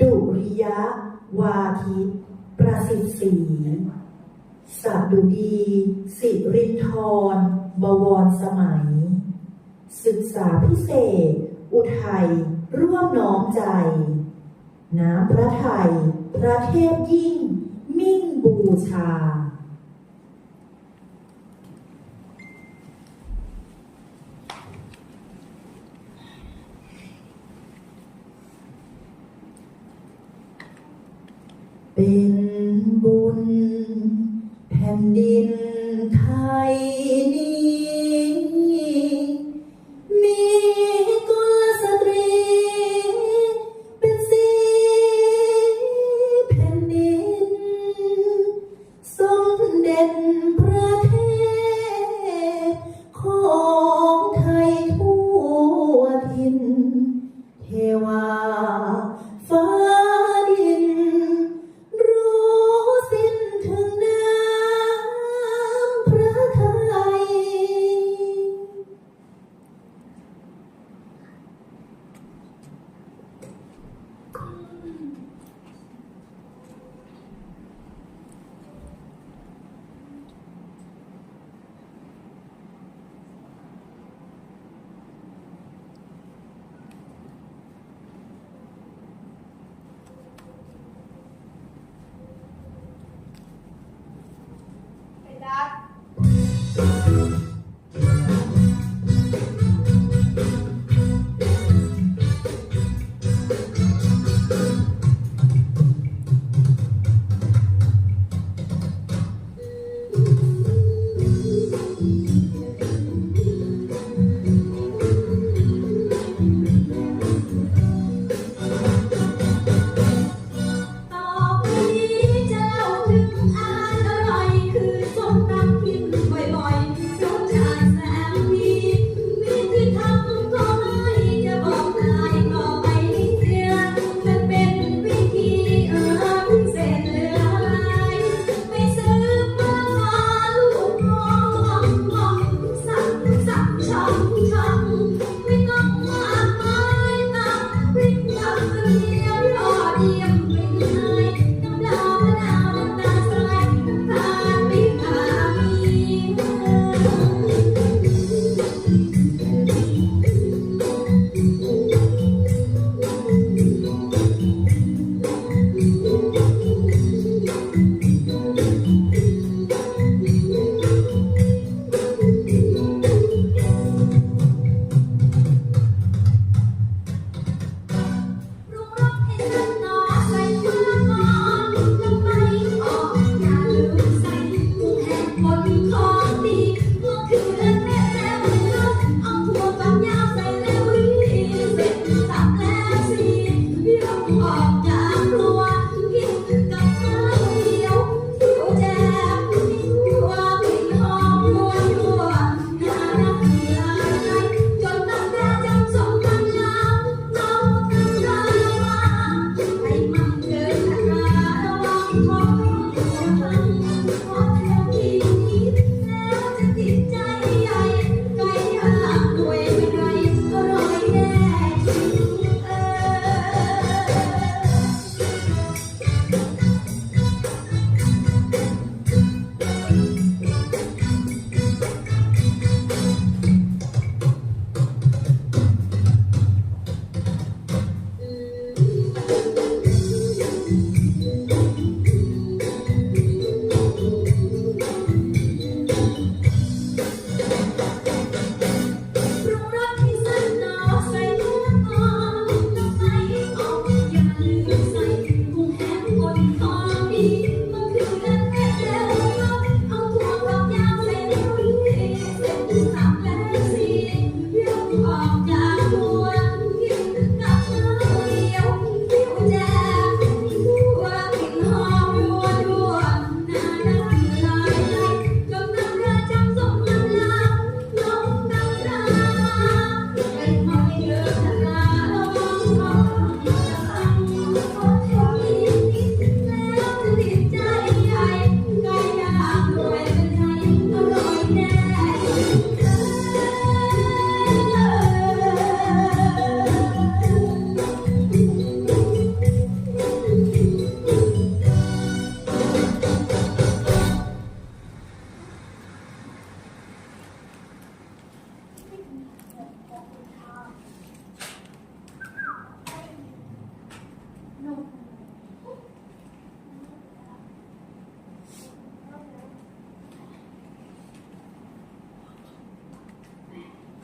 ดุริยะ วาทิตประสิทธิ์ศรีสัตดุดี สิรินทร บวรสมัย ศึกษาพิเศษ อุทัย ร่วมน้อมใจ น้ำพระไทย พระเทพยิ่ง มิ่งบูชา เป็น